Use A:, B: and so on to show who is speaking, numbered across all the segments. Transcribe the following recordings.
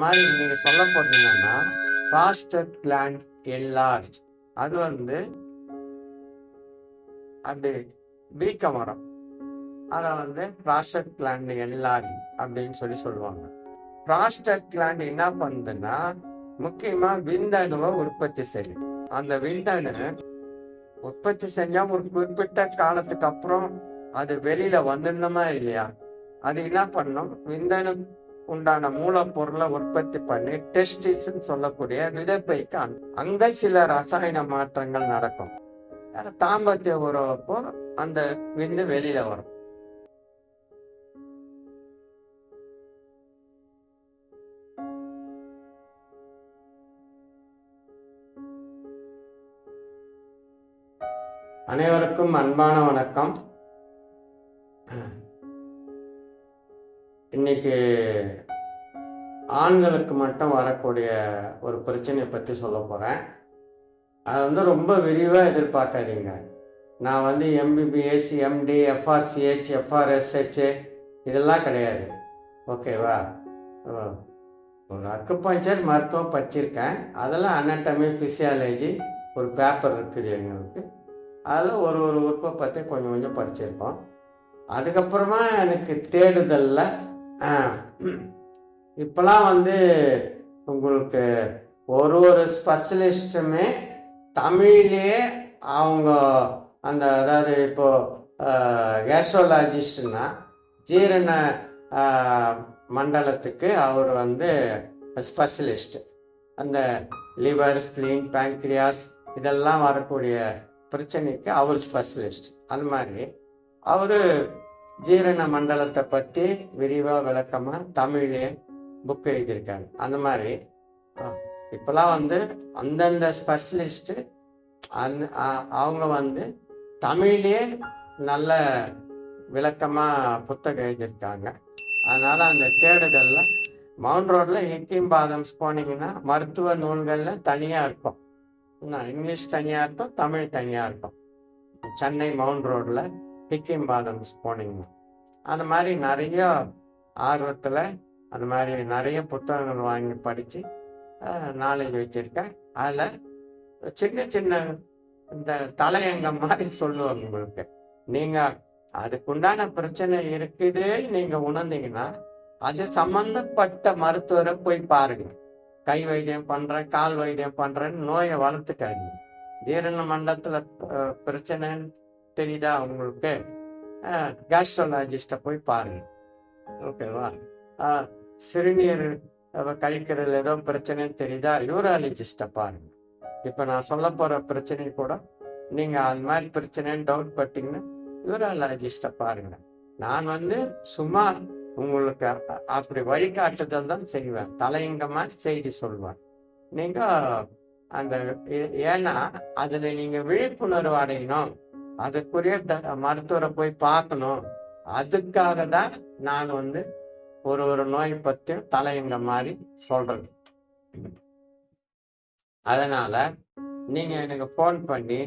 A: மாதிரி நீங்க சொல்ல போனீங்கன்னா ப்ராஸ்டட் கிளாண்ட் என்லார்ஜ் அது வந்து அப்படி வீக்கம் வரும். அதை வந்து ப்ராஸ்டட் கிளாண்ட் என்லார்ஜ் அப்படின்னு சொல்லி சொல்லுவாங்க. ப்ராஸ்டட் கிளாண்ட் என்ன பண்ணுதுன்னா முக்கியமா விந்தணுவை உற்பத்தி செய்யும். அந்த விந்தணு உற்பத்தி செஞ்சா ஒரு குறிப்பிட்ட காலத்துக்கு அப்புறம் அது வெளியில வந்துடணுமா இல்லையா? அது என்ன பண்ணும்? விந்தணு உண்டான மூலப்பொருளை உற்பத்தி பண்ணி டெஸ்டிஸ்ன்னு சொல்லக்கூடிய விதைப்பைக்கு அனு- அங்க சில ரசாயன மாற்றங்கள் நடக்கும். தாம்பத்திய உறவப்போ அந்த விந்து வெளியில வரும். அனைவருக்கும் அன்பான வணக்கம். இன்னைக்கு ஆண்களுக்கு மட்டும் வரக்கூடிய ஒரு பிரச்சனையை பற்றி சொல்ல போகிறேன் அது வந்து ரொம்ப விரிவாக எதிர்பார்க்காதீங்க. நான் வந்து எம்பிபிஎஸ் எம்டி எஃப்ஆர்சிஹெச் எஃப்ஆர்எஸ்ஹெச் இதெல்லாம் கிடையாது. ஓகேவா ஒரு அக்குபஞ்சர் மருத்துவம் படிச்சிருக்கேன். அதெல்லாம் அனட்டமி ஃபிசியாலஜி ஒரு பேப்பர் இருக்குது எங்களுக்கு. அதில் ஒரு ஒரு உறுப்பை பற்றி கொஞ்சம் கொஞ்சம் படிச்சிருக்கோம். அதுக்கப்புறமா எனக்கு தேடுதலில் இப்போலாம் வந்து உங்களுக்கு ஒரு ஒரு ஸ்பெஷலிஸ்ட்டுமே தமிழ்லேயே அவங்க அந்த அதாவது இப்போ கேஸ்ட்ரோலாஜிஸ்ட்னா ஜீரண மண்டலத்துக்கு அவர் வந்து ஸ்பெஷலிஸ்ட் அந்த லிவர் ஸ்பிளின் பேங்க்ரியாஸ் இதெல்லாம் வரக்கூடிய பிரச்சனைக்கு அவர் ஸ்பெஷலிஸ்ட் அந்த மாதிரி அவர் ஜீரண மண்டலத்தை பற்றி விரிவாக விளக்கமாக தமிழே புக் எழுதியிருக்காரு. அந்த மாதிரி. இப்பெல்லாம் வந்து அந்தந்த ஸ்பெஷலிஸ்ட்டு அந்த அ- அவங்க வந்து தமிழ்லேயே நல்ல விளக்கமாக புத்தகம் எழுதியிருக்காங்க. அதனால் அந்த தேடுதலில் மவுண்ட் ரோட்ல ஹிக்கிம் பாதம்ஸ் போனீங்கன்னா மருத்துவ நூல்களில் தனியாக இருக்கும். என்ன, இங்கிலீஷ் தனியாக இருக்கும் தமிழ் தனியாக இருக்கும். சென்னை மவுண்ட் ரோட்ல ஹிக்கிம் பாடம்ஸ் போனீங்கன்னா அந்த மாதிரி நிறைய ஆர்வத்தில் அந்த மாதிரி நிறைய புத்தகங்கள் வாங்கி படித்து நாலேஜ் வச்சுருக்கேன். அதில் சின்ன சின்ன இந்த தலையங்கம் மாதிரி சொல்லுவாங்க உங்களுக்கு. நீங்கள் அதுக்குண்டான பிரச்சனை இருக்குது நீங்கள் உணர்ந்தீங்கன்னா அது சம்பந்தப்பட்ட மருத்துவரை போய் பாருங்க. கை வைத்தியம் பண்றேன் கால் வைத்தியம் பண்றேன்னு நோயை வளர்த்துக்காதீங்க. ஜீரண மண்டலத்துல பிரச்சனைன்னு தெரியுதா உங்களுக்கு? கேஸ்ட்ரோலாஜிஸ்ட போய் பாருங்க. ஓகேவா சிறுநீர் கழிக்கிறதுல ஏதோ பிரச்சனைன்னு தெரியுதா? யூராலஜிஸ்ட பாருங்க. இப்ப நான் சொல்ல போற பிரச்சனை கூட நீங்க அந்த மாதிரி பிரச்சனைன்னு டவுட் பட்டீங்கன்னா யூராலஜிஸ்ட பாருங்க. நான் வந்து சும்மா உங்களுக்கு அப்படி வழிகாட்டுதல் தான் செய்வேன். தலையங்க மாதிரி செய்தி சொல்வேன். நீங்க அந்த ஏ- ஏன்னா அதுல நீங்க விழிப்புணர்வு அடையணும். அதுக்குரிய மருத்துவரை போய் பார்க்கணும். அதுக்காக தான் நான் வந்து ஒரு ஒரு நோய் பத்தியும் தலையங்க மாதிரி சொல்றது. அதனால நீங்க எனக்கு ஃபோன் பண்ணி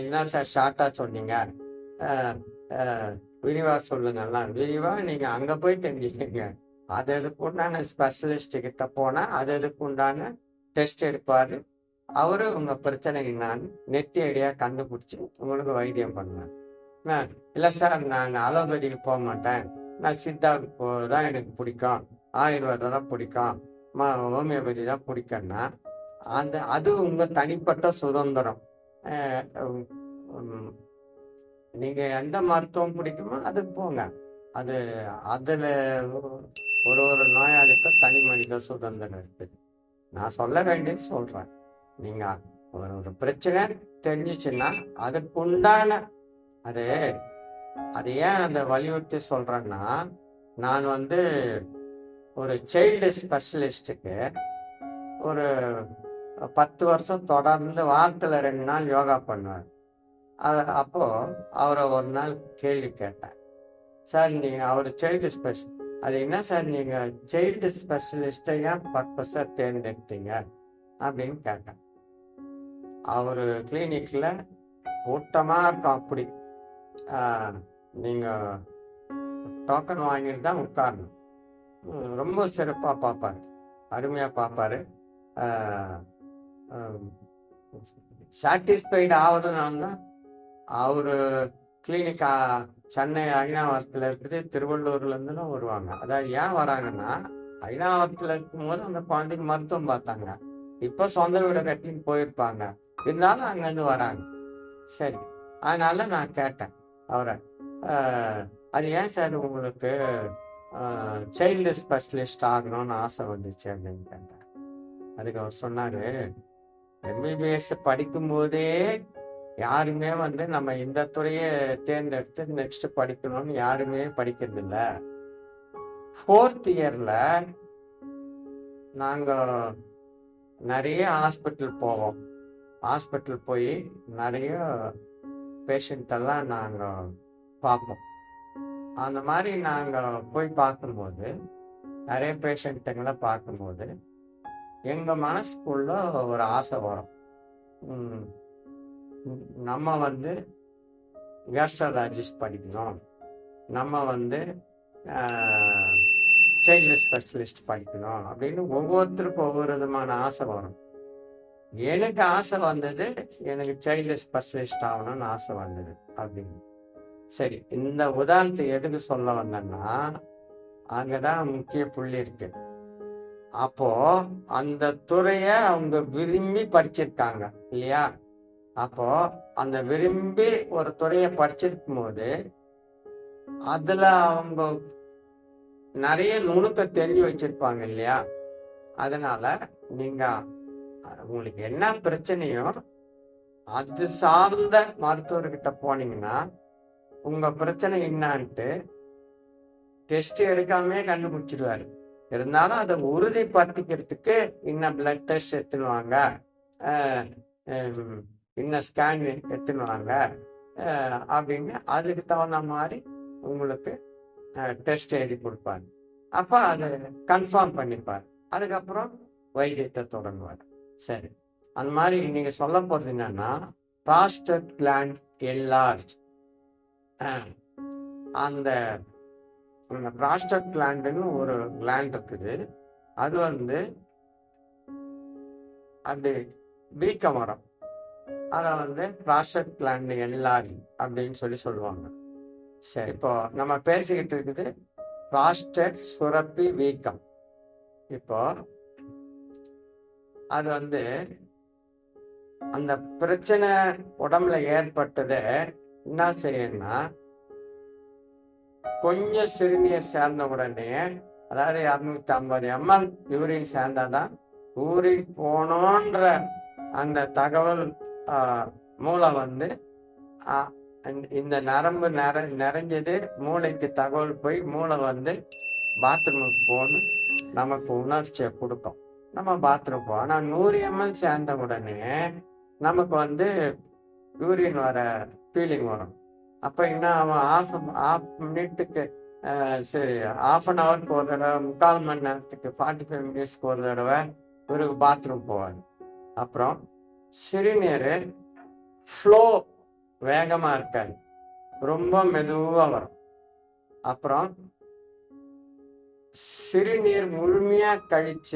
A: என்ன சார் ஷார்ட்டா சொன்னீங்க? விரிவா சொல்லுங்கலாம் விரிவா நீங்க அங்க போய் தெரிஞ்சுக்கீங்க. அது அதுக்கு உண்டான ஸ்பெஷலிஸ்ட் கிட்ட போனா அது அதுக்கு உண்டான டெஸ்ட் எடுப்பாரு? அவரு உங்க பிரச்சனை நான் நெத்தி அடியா கண்டுபிடிச்சு உங்களுக்கு வைத்தியம் பண்ணுவேன். இல்ல சார் நான் அலோபதிக்கு போக மாட்டேன். நான் சித்தாவுக்கு போதான் எனக்கு பிடிக்கும். ஆயுர்வேதம் தான் பிடிக்கும். ம ஹோமியோபதி தான் பிடிக்கும்னா அந்த அது உங்க தனிப்பட்ட சுதந்திரம். உம் நீங்க எந்த மருத்துவம் பிடிக்குமோ அதுக்கு போங்க. அது அதுல ஒரு ஒரு நோயாளிக்கும் தனி மனித சுதந்திரம் இருக்குது நான் சொல்ல வேண்டியது சொல்றேன். நீங்க ஒரு ஒரு பிரச்சனை தெரிஞ்சிச்சுன்னா அதுக்கு உண்டான அது அது ஏன் அந்த வலியுறுத்தி சொல்றேன்னா நான் வந்து ஒரு சைல்டு ஸ்பெஷலிஸ்டுக்கு ஒரு பத்து வருஷம் தொடர்ந்து வாரத்துல ரெண்டு நாள் யோகா பண்ணுவார் அது அப்போது அவரை ஒரு நாள் கேள்வி கேட்டேன். சார் நீங்கள் அவர் சைல்டு ஸ்பெஷல் அது என்ன சார் நீங்கள் சைல்டு ஸ்பெஷலிஸ்ட்டை ஏன் பர்பஸா தேர்ந்தெடுத்தீங்க? அப்படின்னு கேட்டேன். அவரு கிளினிக்ல கூட்டமா இருக்கும் அப்படி. ஆஹ், நீங்க டோக்கன் வாங்கிட்டு தான் உட்காரணும். ரொம்ப சிறப்பா பார்ப்பாரு அருமையாக பார்ப்பாரு சாட்டிஸ்ஃபைடு ஆகுதுனால தான் அவர் கிளினிக் சென்னை அயினாவரத்தில் இருக்குது திருவள்ளூர்ல இருந்துலாம் வருவாங்க. அதாவது ஏன் வராங்கன்னா அயினாவரத்தில் இருக்கும்போது அந்த குழந்தைக்கு மருத்துவம் பார்த்தாங்க. இப்போ சொந்த வீடை கட்டின்னு போயிருப்பாங்க. இருந்தாலும் அங்கேருந்து வராங்க. சரி. அதனால நான் கேட்டேன் அவரை. அது ஏன் சார் உங்களுக்கு சைல்டு ஸ்பெஷலிஸ்ட் ஆகணும்னு ஆசை வந்துச்சு அப்படின்னு கேட்டேன். அதுக்கு அவர் சொன்னாரு எம்பிபிஎஸ் படிக்கும்போதே யாருமே வந்து நம்ம இந்த துறையை தேர்ந்தெடுத்து நெக்ஸ்ட் படிக்கணும்னு யாருமே படிக்கிறது இல்லை ஃபோர்த் இயர்ல நாங்க நிறைய ஹாஸ்பிட்டல் போவோம். ஹாஸ்பிட்டல் போய் நிறைய பேஷண்ட் எல்லாம் பார்ப்போம் அந்த மாதிரி நாங்கள் போய் பார்க்கும்போது நிறைய பேஷண்ட்டுங்களை பார்க்கும்போது எங்கள் மனசுக்குள்ள ஒரு ஆசை வரும். நம்ம வந்து கேஸ்ட்ராலஜிஸ்ட் படிக்கணும். நம்ம வந்து சைல்டு ஸ்பெஷலிஸ்ட் படிக்கணும் அப்படின்னு ஒவ்வொருத்தருக்கும் ஒவ்வொரு விதமான ஆசை வரும். எனக்கு ஆசை வந்தது எனக்கு சைல்டு ஸ்பெஷலிஸ்ட் ஆகணும்னு ஆசை வந்தது அப்படின்னு. சரி இந்த உதாரணத்தை எதுக்கு சொல்ல வந்தேன்னா அங்கதான் முக்கிய புள்ளி இருக்கு. அப்போ அந்த துறைய அவங்க விரும்பி படிச்சிருக்காங்க இல்லையா? அப்போ அந்த விரும்பி ஒரு துறைய படிச்சிருக்கும் போது அதுல அவங்க நிறைய நுணுக்க தெரிஞ்சு வச்சிருப்பாங்க இல்லையா? அதனால நீங்க உங்களுக்கு என்ன பிரச்சனையோ அது சார்ந்த மருத்துவர்கிட்ட போனீங்கன்னா உங்க பிரச்சனை என்னான்ட்டு டெஸ்ட் எடுக்காமே கண்டுபிடிச்சிடுவாரு இருந்தாலும் அதை உறுதிப்படுத்திக்கிறதுக்கு இன்னும் பிளட் டெஸ்ட் எடுத்துடுவாங்க இன்னும் ஸ்கேன் எடுத்துடுவாங்க அப்படின்னு அதுக்கு தகுந்த மாதிரி உங்களுக்கு டெஸ்ட் எழுதி கொடுப்பாரு. அப்ப அதை கன்ஃபார்ம் பண்ணிப்பார். அதுக்கப்புறம் வைத்தியத்தை தொடங்குவார். சரி. அந்த மாதிரி நீங்க சொல்ல போறது என்னன்னா ப்ராஸ்டட் கிளாண்ட் எல்லார்ஜ் அந்த அந்த ப்ராஸ்டட் கிளாண்டுன்னு ஒரு கிளாண்ட் இருக்குது. அது வந்து அது வீக்கம் மரம் அதை வந்து ப்ராஸ்டட் கிளாண்ட் எல்லார்ஜ் அப்படின்னு சொல்லி சொல்லுவாங்க. சரி இப்போ நம்ம பேசிக்கிட்டு இருக்குது ப்ராஸ்டட் சுரப்பி வீக்கம். இப்போ அது வந்து அந்த பிரச்சனை உடம்புல ஏற்பட்டது என்ன செய்யணும்னா கொஞ்சம் சிறுநீர் சேர்ந்த உடனே அதாவது இரநூத்தி ஐம்பது எம்எல் யூரின் சேர்ந்தாதான் ஊரின் போனோன்ற அந்த தகவல் மூளை வந்து இந்த நரம்பு நிற நிறைஞ்சது மூளைக்கு தகவல் போய் மூளை வந்து பாத்ரூமுக்கு போகணும். நமக்கு உணர்ச்சியை கொடுக்கும். நம்ம பாத்ரூம் போவோம் ஆனால் நூறு எம்எல் சேர்ந்த உடனே நமக்கு வந்து யூரின் வர ஃபீலிங் வரும். அப்போ இன்னும் அவன் ஆஃப் ஆஃப் மினிட்டுக்கு சரி ஆஃப் அன் ஹவருக்கு ஒரு தடவை முக்கால் மணி நேரத்துக்கு ஃபார்ட்டி ஃபைவ் மினிட்ஸ்க்கு ஒரு தடவை ஒரு பாத்ரூம் போவார் அப்புறம் சிறுநீர் ஃப்ளோ வேகமாக இருக்காது. ரொம்ப மெதுவாக வரும். அப்புறம் சிறுநீர் முழுமையாக கழிச்ச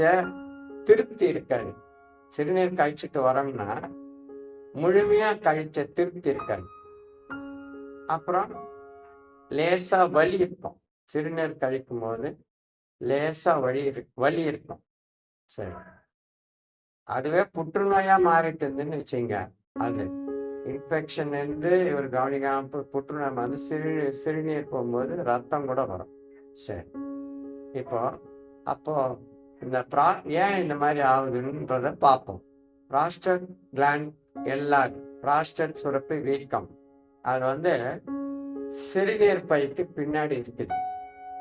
A: திருப்தி இருக்காது. சிறுநீர் கழிச்சுட்டு வரோம்னா முழுமையா கழிச்ச திருப்தி இருக்காது. அப்புறம் லேசா வலி இருக்கும். சிறுநீர் கழிக்கும் போது லேசா வழி இரு வலி இருக்கும். சரி. அதுவே புற்றுநோயா மாறிட்டு இருந்துன்னு வச்சுங்க. அது இன்ஃபெக்ஷன் இருந்து இவர் கவனிக்காம புற்றுநோய் வந்து சிறு சிறுநீர் போகும்போது ரத்தம் கூட வரும். சரி. இப்போ அப்போ இந்த ப்ரா ஏன் இந்த மாதிரி ஆகுதுன்றத பார்ப்போம். ப்ராஸ்டட் கிளாண்ட் எல்லாரும் ப்ராஸ்டட் சுரப்பு வீக்கம். அது வந்து சிறுநீர் பைக்கு பின்னாடி இருக்குது.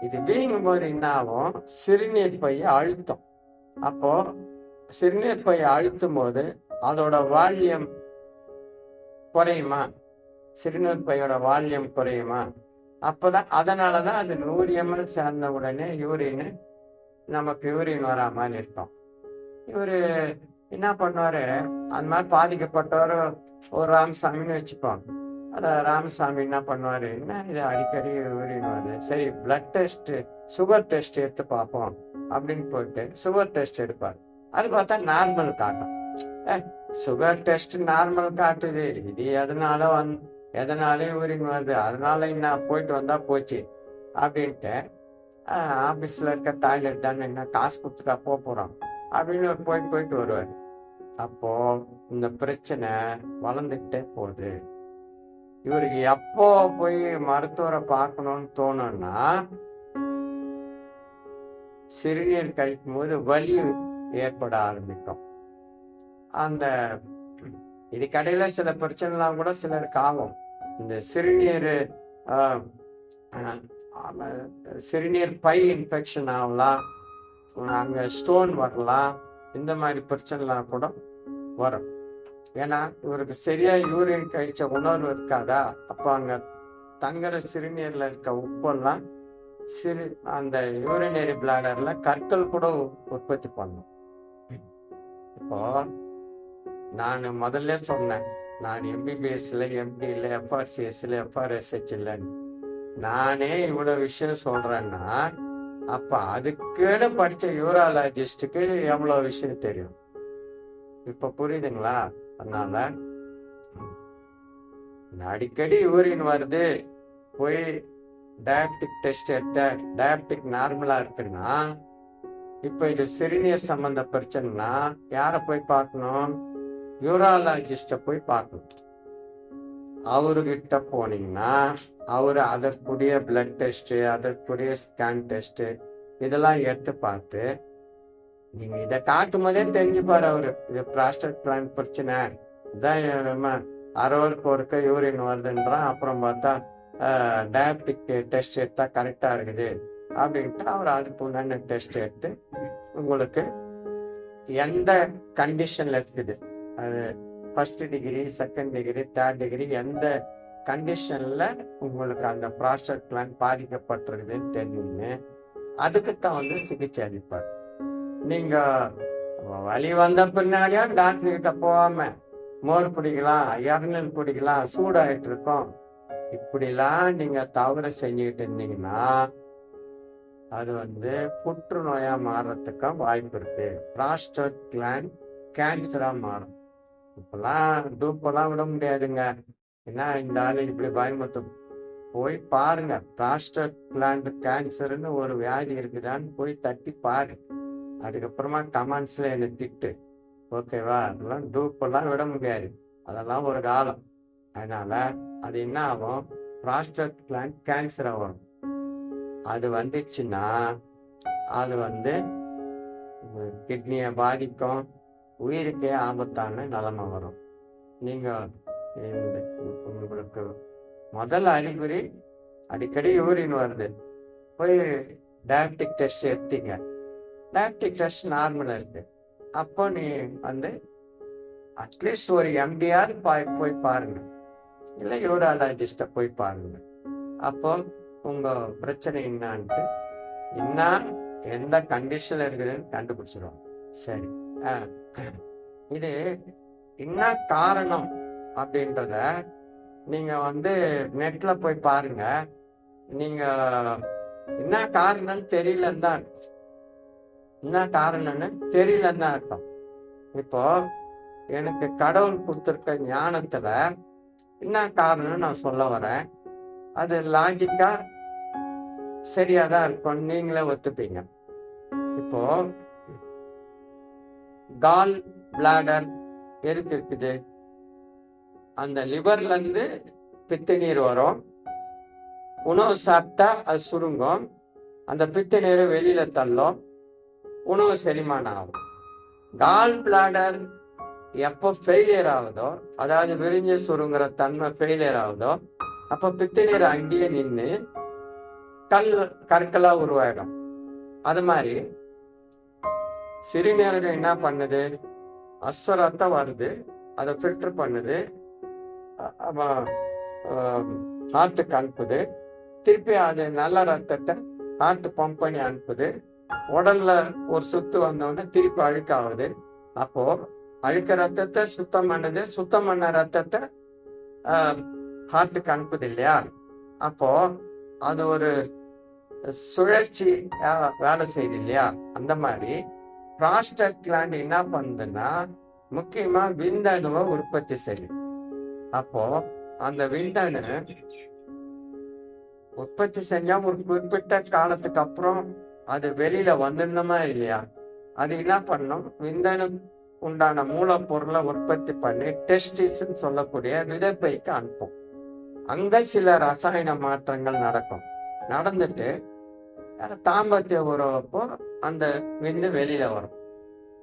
A: இது வீங்கும் போது என்ன ஆகும் சிறுநீர் பைய அழுத்தம். அப்போ சிறுநீர் பைய அழுத்தும் போது அதோட வால்யம் குறையுமா? சிறுநீர் பையோட வால்யம் குறையுமா? அப்பதான் அதனாலதான் அது நூறு எம்எல் சேர்ந்த உடனே யூரின்னு நமக்கு யூரின் வரா மாதிரி இவரு என்ன பண்ணுவாரு? அந்த மாதிரி பாதிக்கப்பட்டவர் ஒரு ராமசாமின்னு வச்சுப்போம். அத ராமசாமி என்ன பண்ணுவாரு? என்ன இது அடிக்கடி யூரின் வருது? சரி பிளட் டெஸ்ட் சுகர் டெஸ்ட் எடுத்து பார்ப்போம் அப்படின்னு போயிட்டு சுகர் டெஸ்ட் எடுப்பார். அது பார்த்தா நார்மல் காட்டும். சுகர் டெஸ்ட் நார்மல் காட்டுது. இது எதனால வந் எதனாலே யூரின் வருது? அதனால என்ன போயிட்டு வந்தா போச்சு? அப்படின்ட்டு ஆபீஸ்ல இருக்க டாய்லெட் தானே என்ன காசு கொடுத்துட்டா போக போறான். அப்படின்னு போயிட்டு போயிட்டு வருவார். அப்போ இந்த பிரச்சனை வளர்ந்துக்கிட்டே போகுது. இவருக்கு எப்போ போய் மருத்துவரை பார்க்கணும்னு தோணும்னா சிறுநீர் கழிக்கும் போது வலி ஏற்பட ஆரம்பிக்கும். அந்த இது கடையில சில பிரச்சனைலாம் கூட சிலருக்கு ஆகும். இந்த சிறுநீர் ஆஹ், சிறுநீர் பை இன்ஃபெக்ஷன் ஆகலாம். அங்கே ஸ்டோன் வரலாம். இந்த மாதிரி பிரச்சனைலாம் கூட வரும். ஏன்னா இவருக்கு சரியா யூரின் கழிச்ச உணர்வு இருக்காதா? அப்போ அங்க தங்குற சிறுநீர்ல இருக்க உப்பெல்லாம் சிறு அந்த யூரினரி பிளாடர்ல கற்கள் கூட உற்பத்தி பண்ணும். இப்போ நான் முதல்ல சொன்னேன். நான் எம்பிபிஎஸ்ல எம்டில எஃப்ஆர்சிஎஸ்ல எஃப்ஆர்எஸ்ஹெச் இல்லைன்னு நானே இவ்வளவு விஷயம் சொல்றேன்னா அப்ப அதுக்குன்னு படிச்ச யூராலஜிஸ்டுக்கு எவ்வளவு விஷயம் தெரியும்? இப்ப புரியுதுங்களா? அதனால அடிக்கடி யூரின் வருது. போய் டயபெட்டிக் டெஸ்ட் எடுத்த டயபெட்டிக் நார்மலா இருக்குன்னா இப்ப இது சிறுநீர் சம்பந்த பிரச்சனைனா யார போய் பார்க்கணும்? யூராலஜிஸ்ட போய் பார்க்கணும். அவர்கிட்ட போனீங்கன்னா அவரு அதற்குரிய பிளட் டெஸ்ட் அதற்குரிய ஸ்கேன் டெஸ்ட் இதெல்லாம் எடுத்து பார்த்து நீங்க இதை காட்டும் போதே தெரிஞ்சுப்பாரு அவரு. இது பிராஸ்டட் பிளான் பிரச்சனை. இதான் நம்ம அறுபதுக்கு ஒருக்க யூரின் வருதுன்றான். அப்புறம் பார்த்தா டயபிட்டிக் டெஸ்ட் எடுத்தா கரெக்டா இருக்குது. அப்படின்ட்டு அவர் அதுக்கு உண்டான டெஸ்ட் எடுத்து உங்களுக்கு எந்த கண்டிஷன்ல இருக்குது? அது first degree second degree third degree எந்த கண்டிஷன்ல உங்களுக்கு அந்த ப்ராஸ்டட் பிளான் பாதிக்கப்பட்டிருக்குதுன்னு தெரியுங்க அதுக்குத்தான் வந்து சிகிச்சை அளிப்பார். நீங்க வழி வந்த பின்னாடியா டாக்டர் கிட்ட போகாம மோர் பிடிக்கலாம் இறநீர் பிடிக்கலாம் சூடாயிட்டு இருக்கோம். இப்படிலாம் நீங்க தவறு செஞ்சுக்கிட்டு இருந்தீங்கன்னா அது வந்து புற்றுநோயா மாறுறதுக்கும் வாய்ப்பு இருக்கு. ப்ராஸ்டட் கிளாண்ட் கேன்சரா மாறும். இப்பெல்லாம் டூப்பெல்லாம் விட முடியாதுங்க. ஏன்னா இந்த ஆளு இப்படி பயமுறுத்தும் போய் பாருங்க ப்ராஸ்டட் கிளாண்ட் கேன்சர்னு ஒரு வியாதி இருக்குதான்னு போய் தட்டி பாரு. அதுக்கப்புறமா கமெண்ட்ஸ்ல என்னை திட்டு. ஓகேவா அதெல்லாம் டூப்பெல்லாம் விட முடியாது. அதெல்லாம் ஒரு காலம். அதனால அது என்ன ஆகும்? ப்ராஸ்டட் கிளாண்ட் கேன்சர் ஆகும். அது வந்துச்சுன்னா அது வந்து கிட்னியை பாதிக்கும். உயிருக்கே ஆபத்தான நிலைமை வரும். நீங்க இந்த உங்களுக்கு முதல் அறிகுறி அடிக்கடி யூரின் வருது. போய் டயபெட்டிக் டெஸ்ட் எடுத்தீங்க. டயபெட்டிக் டெஸ்ட் நார்மல் இருக்கு. அப்போ நீ வந்து அட்லீஸ்ட் ஒரு எம்டிஆர் போய் பாருங்க. இல்லை யூராலஜிஸ்ட போய் பாருங்க. அப்போ உங்க பிரச்சனை என்னான்ட்டு என்ன எந்த கண்டிஷன்ல இருக்குதுன்னு கண்டுபிடிச்சிருவாங்க. சரி. ஆஹ் இது என்ன காரணம் அப்படின்றத நீங்க வந்து நெட்ல போய் பாருங்க. நீங்க என்ன காரணம்னு தெரியலன்னு தான் இருக்கும். என்ன காரணம்னு தெரியலன்னு தான் இருக்கும் இப்போ எனக்கு கடவுள் கொடுத்துருக்க ஞானத்துல என்ன காரணம்னு நான் சொல்ல வரேன். அது லாஜிக்கா சரியாதான் இருக்கும். நீங்களே ஒத்துப்பீங்க. இப்போ கால் பிளாடர் எதுக்கு இருக்குது அந்த லிவர்ல இருந்து பித்த நீர் வரும். உணவு சாப்பிட்டா அது சுருங்கும். அந்த பித்து நீரை வெளியில தள்ளும். உணவு செரிமானம் ஆகும். கால் பிளாடர் எப்போ ஃபெயிலியர் ஆகுதோ அதாவது விரிஞ்சு சுருங்குற தன்மை ஃபெயிலியர் ஆகுதோ அப்போ பித்து நீர் அங்கேயே நின்று கல் கற்களா உருவாயிடும். அது மாதிரி சிறுநீரகம் என்ன பண்ணுது? அஸ்வரத்தை வருது. அதை ஃபில்டர் பண்ணுது. ஹார்ட்டுக்கு அனுப்புது. திருப்பி அது நல்ல ரத்தத்தை ஹார்ட் பம்ப் பண்ணி அனுப்புது. உடல்ல ஒரு சுத்து வந்தோடனே திருப்பி அழுக்காகுது. அப்போ அழுக்க ரத்தத்தை சுத்தம் பண்ணுது. சுத்தம் பண்ண ரத்தத்தை ஹார்ட்டுக்கு அனுப்புது இல்லையா? அப்போ அது ஒரு சுழற்சி வேலை செய்யுது இல்லையா? அந்த மாதிரி ப்ராஸ்டட் கிளாண்ட் என்ன பண்ணுதுன்னா முக்கியமா விந்தணுவை உற்பத்தி செய்யும். அப்போ அந்த விந்தணு உற்பத்தி செஞ்சா ஒரு குறிப்பிட்ட காலத்துக்கு அப்புறம் அது வெளியில வந்துடணுமா இல்லையா? அது என்ன பண்ணும்? விந்தணு உண்டான மூலப்பொருளை உற்பத்தி பண்ணி டெஸ்டிஸ்ன்னு சொல்லக்கூடிய விதைப்பைக்கு அனுப்பும். அங்க சில ரசாயன மாற்றங்கள் நடக்கும். நடந்துட்டு தாம்பத்திய உறவப்போ அந்த விந்து வெளியில வரும்.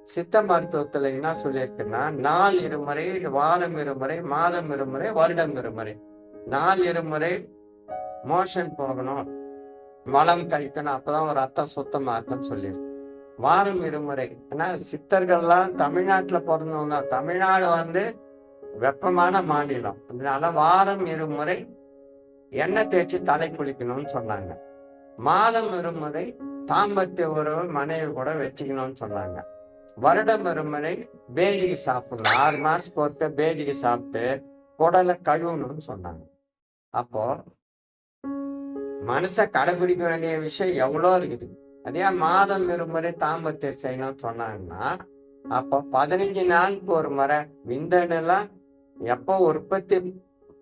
A: சித்த மருத்துவத்துல என்ன சொல்லியிருக்குன்னா நாள் இருமுறை வாரம் இருமுறை மாதம் இருமுறை வருடம் இருமுறை. நாள் இருமுறை மோஷன் போகணும். மலம் கழிக்கணும். அப்பதான் ஒரு ரத்தம் சுத்தமா இருக்குன்னு சொல்லியிருக்கு. வாரம் இருமுறை. ஏன்னா சித்தர்கள்லாம் தமிழ்நாட்டுல பிறந்தவங்க. தமிழ்நாடு வந்து வெப்பமான மாநிலம். அதனால வாரம் இருமுறை எண்ணெய் தேய்ச்சி தலை குளிக்கணும்னு சொன்னாங்க. மாதம் இருமுறை தாம்பத்திய உறவு மனைவி கூட வச்சுக்கணும்னு சொன்னாங்க. வருடம் இருமுறை பேதிக்கு சாப்பிடணும். ஆறு மாசம் ஒருக்க பேதிக்கு சாப்பிட்டு குடலை கழுவணும்னு சொன்னாங்க. அப்போ மனச கடைபிடிக்க வேண்டிய விஷயம் எவ்வளோ இருக்குது? அதே மாதம் இருமுறை தாம்பத்தியம் செய்யணும்னு சொன்னாங்கன்னா அப்போ பதினஞ்சு நாளுக்கு ஒரு முறை விந்தனெல்லாம் எப்போ உற்பத்தி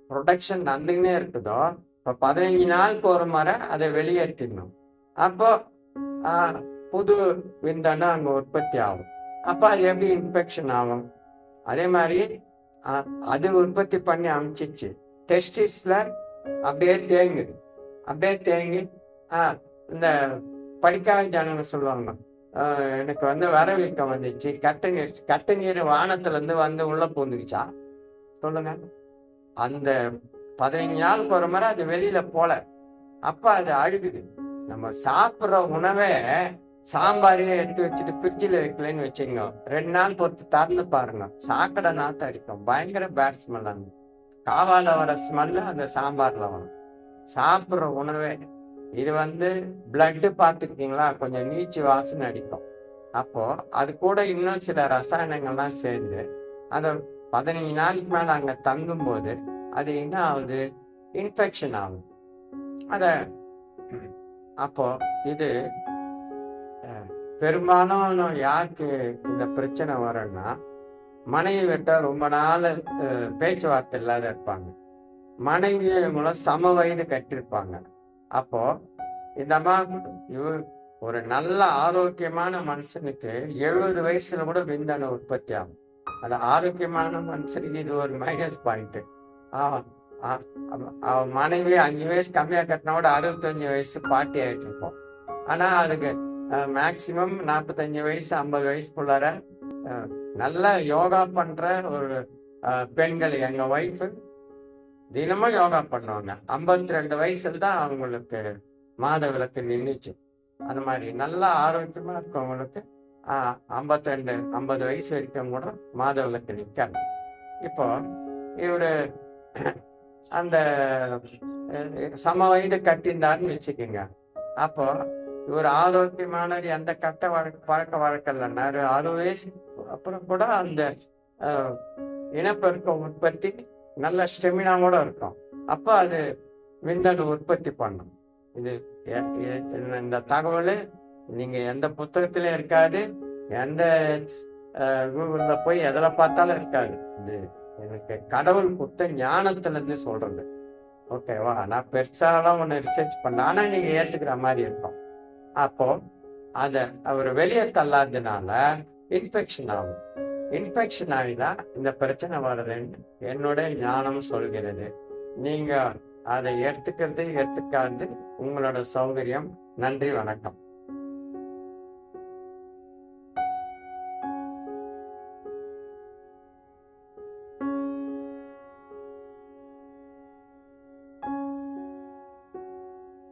A: ப்ரொடக்ஷன் நடந்துக்கினே இருக்குதோ இப்போ பதினஞ்சு நாளுக்கு ஒரு முறை அதை வெளியேற்றிடணும். அப்போ ஆஹ், புது விந்தன்னா அங்க உற்பத்தி ஆகும் அப்ப அது எப்படி இன்ஃபெக்ஷன் ஆகும் அதே மாதிரி ஆஹ், அது உற்பத்தி பண்ணி அமைச்சிச்சு டெஸ்டிஸ்ல அப்படியே தேங்குது அப்படியே தேங்கி ஆஹ், இந்த படிக்காத ஜனங்க சொல்லுவாங்க ஆஹ், எனக்கு வந்து வரவீக்கம் வந்துச்சு கட்டு நீர் கட்டு நீர் வானத்துல இருந்து வந்து உள்ள பூந்துக்குச்சா சொல்லுங்க. அந்த பதினஞ்சு நாளுக்கு ஒரு முறை அது வெளியில போல அப்ப அது அழுகுது நம்ம சாப்பிடுற உணவே சாம்பாரையே எடுத்து வச்சுட்டு ஃப்ரிட்ஜில் வைக்கலன்னு வச்சுக்கோங்க ரெண்டு நாள் பொறுத்து திறந்து பாருங்க. சாக்கடை நாத்து அடிக்கும். பயங்கர பேட் ஸ்மெல் அந்த காவால வர ஸ்மெல்லு அந்த சாம்பார்ல வரும். சாப்பிடுற உணவே இது வந்து பிளட்டு பார்த்துருக்கீங்களா? கொஞ்சம் நீச்சு வாசனை அடிக்கும். அப்போ அது கூட இன்னும் சில ரசாயனங்கள்லாம் சேர்ந்து அந்த பதினஞ்சு நாளைக்கு மேல அங்க தங்கும்போது அது என்ன ஆகுது? இன்ஃபெக்ஷன் ஆகுது அத அப்போ இது பெரும்பாலும் யாருக்கு இந்த பிரச்சனை வரும்னா மனைவி விட்டா ரொம்ப நாள் பேச்சுவார்த்தை இல்லாத இருப்பாங்க. மனைவி மூலம் சம வயது கட்டிருப்பாங்க. அப்போ இந்த மாதிரி ஒரு நல்ல ஆரோக்கியமான மனுஷனுக்கு எழுபது வயசுல கூட விந்தணு உற்பத்தி ஆகும். அது ஆரோக்கியமான மனுஷனுக்கு இது ஒரு மைனஸ் பாயிண்ட் ஆ மனைவி அஞ்சு வயசு கம்மியா கட்டினா கூட அறுபத்தஞ்சு வயசு பாட்டி ஆயிட்டு இருப்போம் ஆனா அதுக்கு மேக்சிமம் நாற்பத்தஞ்சு வயசு ஐம்பது வயசுக்குள்ளார நல்லா யோகா பண்ற ஒரு அஹ், பெண்கள் எங்க ஒய்ஃபு தினமும் யோகா பண்ணுவாங்க ஐம்பத்தி ரெண்டு வயசுல தான் அவங்களுக்கு மாத விளக்கு நின்றுச்சு அந்த மாதிரி நல்லா ஆரோக்கியமா இருக்கவங்களுக்கு ஐம்பத்தி ரெண்டு ஐம்பது வயசு வரைக்கும் கூட மாத விளக்கு நிற்காங்க இப்போ இவரு அந்த சம வயது கட்டியிருந்தாருன்னு வச்சுக்கோங்க. அப்போ இவர் ஆரோக்கியமானவர் எந்த கட்ட வழக்க பழக்க வழக்கம் இல்லைன்னாரு அறுபது வயசு அப்புறம் கூட அந்த இனப்பெருக்க உற்பத்தி நல்ல ஸ்டெமினாவோட இருக்கும். அப்போ அது விந்தணு உற்பத்தி பண்ணும். இது இந்த தகவல் நீங்க எந்த புத்தகத்திலும் இருக்காது எந்த கூகுள்ல போய் எதில் பார்த்தாலும் இருக்காது. இது எனக்கு கடவுள் கொடுத்த ஞானத்துல இருந்து சொல்றது ஓகேவா நான் பெருசாலாம் ஒண்ணு ரிசர்ச் பண்ண ஆனா நீங்க ஏத்துக்கிற மாதிரி இருக்கும். அப்போ அத அவர் வெளியே தள்ளாததுனால இன்ஃபெக்ஷன் ஆகும். இன்ஃபெக்ஷன் ஆகிதான் இந்த பிரச்சனை வருதுன்னு என்னோட ஞானம் சொல்கிறது. நீங்க அதை எடுத்துக்கிறது எடுத்துக்காது. உங்களோட சௌகரியம். நன்றி வணக்கம்.